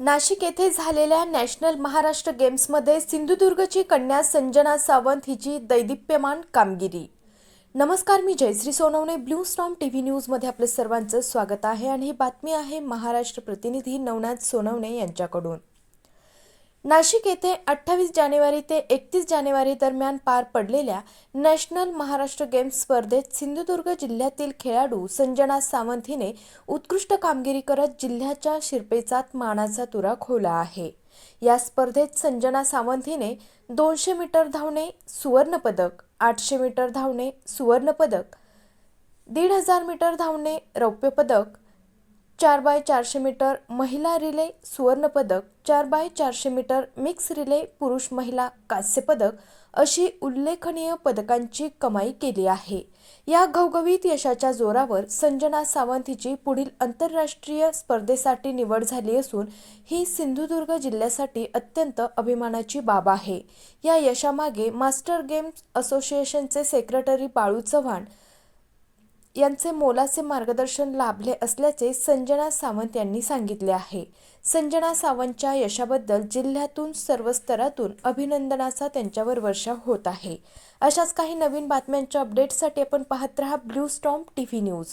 नाशिक येथे झालेल्या नॅशनल महाराष्ट्र गेम्समध्ये सिंधुदुर्गची कन्या संजना सावंत हिची दैदिप्यमान कामगिरी. नमस्कार मी Jayashree Sonawane. Blue storm T V न्यूजमध्ये आपलं सर्वांचं स्वागत आहे आणि ही बातमी आहे महाराष्ट्र प्रतिनिधी नवनाथ सोनवणे यांच्याकडून. नाशिक येथे अठ्ठावीस जानेवारी ते एकतीस जानेवारी दरम्यान पार पडलेल्या नॅशनल महाराष्ट्र गेम्स स्पर्धेत सिंधुदुर्ग जिल्ह्यातील खेळाडू संजना सावंत हिने उत्कृष्ट कामगिरी करत जिल्ह्याच्या शिरपेचात मानाचा तुरा खोला आहे. या स्पर्धेत संजना सावंत हिने दोनशे मीटर धावणे सुवर्णपदक आठशे मीटर धावणे सुवर्णपदक दीड हजार मीटर धावणे रौप्य पदक चार बाय चारशे मीटर महिला रिले सुवर्णपदक चार बाय चारशे मीटर मिक्स रिले पुरुष महिला कांस्यपदक अशी उल्लेखनीय पदकांची कमाई केली आहे. या घवघवीत यशाच्या जोरावर संजना सावंत हिची पुढील आंतरराष्ट्रीय स्पर्धेसाठी निवड झाली असून ही सिंधुदुर्ग जिल्ह्यासाठी अत्यंत अभिमानाची बाब आहे. या यशामागे master games association secretary Balu Chavan यांचे मोलाचे मार्गदर्शन लाभले असल्याचे संजना सावंत यांनी सांगितले आहे. संजना सावंतच्या यशाबद्दल जिल्ह्यातून सर्व स्तरातून अभिनंदनाचा त्यांच्यावर वर्षा होत आहे. अशाच काही नवीन बातम्यांच्या अपडेटसाठी आपण पाहत रहा blue storm T V news